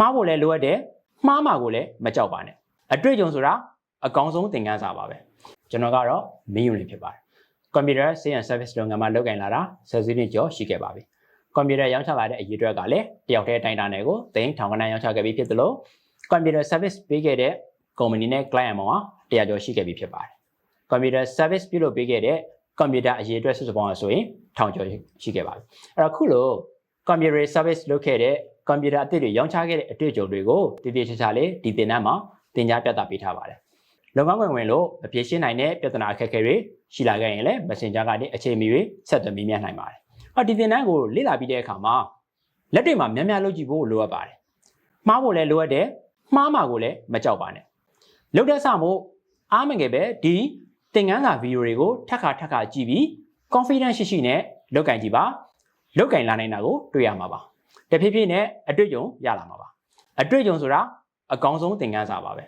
မှားဖို့လည်းလိုအပ်တယ်မှားမှာကိုလည်းမကြောက်ပါနဲ့အတွေ့အကြုံဆိုတာအကောင်းဆုံးသင်ခန်းစာပါပဲကျွန်တော်ကတော့မင်းယူနေဖြစ်ပါတယ်ကွန်ပျူတာဆေးရန် service လုပ်ငန်းမှာလုပ်ကင်လာတာဆယ်စုနှစ်ကျော်ရှိခဲ့ပါပြီကွန်ပျူတာရောင်းချလာတဲ့အရေးအတွက်ကလည်းတယောက်တည်းတိုင်းတာနယ်ကိုသိန်းထောင်ကနန်းရောင်းချခဲ့ပြီးဖြစ်သလိုကွန်ပျူတာ service ပေးခဲ့တဲ့ကုမ္ပဏီနဲ့ client မောင်ကတရားကျော်ရှိခဲ့ပြီးဖြစ်ပါတယ်ကွန်ပျူတာ service ပြုလုပ်ပေးခဲ့တဲ့ကွန်ပျူတာအရေးအတွက်စုစုပေါင်းဆိုရင်ထောင်ကျော်ရှိခဲ့ပါပြီအဲ့တော့ခုလို computer service လုပ်ခဲ့တဲ့ ကွန်ပျူတာအသစ်တွေရောင်းချခဲ့တဲ့အတွေ့အကြုံတွေကိုတည်တည်ချာချာလေးဒီသင်တန်းမှာသင်ကြားပြသပေးထားပါတယ်။လုပ်ငန်းဝင်ဝင်လို့မဖြေရှင်းနိုင်တဲ့ပြဿနာအခက်အခဲတွေရှိလာခဲ့ရင်လည်း Messenger ကနေအချိန်မီတွေဆက်သွယ်မေးမြန်းနိုင်ပါတယ်။ဟောဒီသင်တန်းကိုလေ့လာပြီးတဲ့အခါမှာလက်တွေမှာများများလုပ်ကြည့်ဖို့လိုအပ်ပါတယ်။မှားဖို့လည်းလိုအပ်တယ်။မှားမှာကိုလည်းမကြောက်ပါနဲ့။လုပ်တဲ့စမို့အားမငယ်ပဲဒီသင်ခန်းစာဗီဒီယိုတွေကိုထပ်ခါထပ်ခါကြည့်ပြီး confidence ရှိရှိနဲ့လုပ်ကင်ကြည့်ပါ။လုတ်ကင်လာနိုင်တာကိုတွေ့ရမှာပါ တဖြည်းဖြည်းနဲ့အတွေ့အကြုံရလာမှာပါအတွေ့အကြုံဆိုတာအကောင်းဆုံးသင်ခန်းစာပါပဲ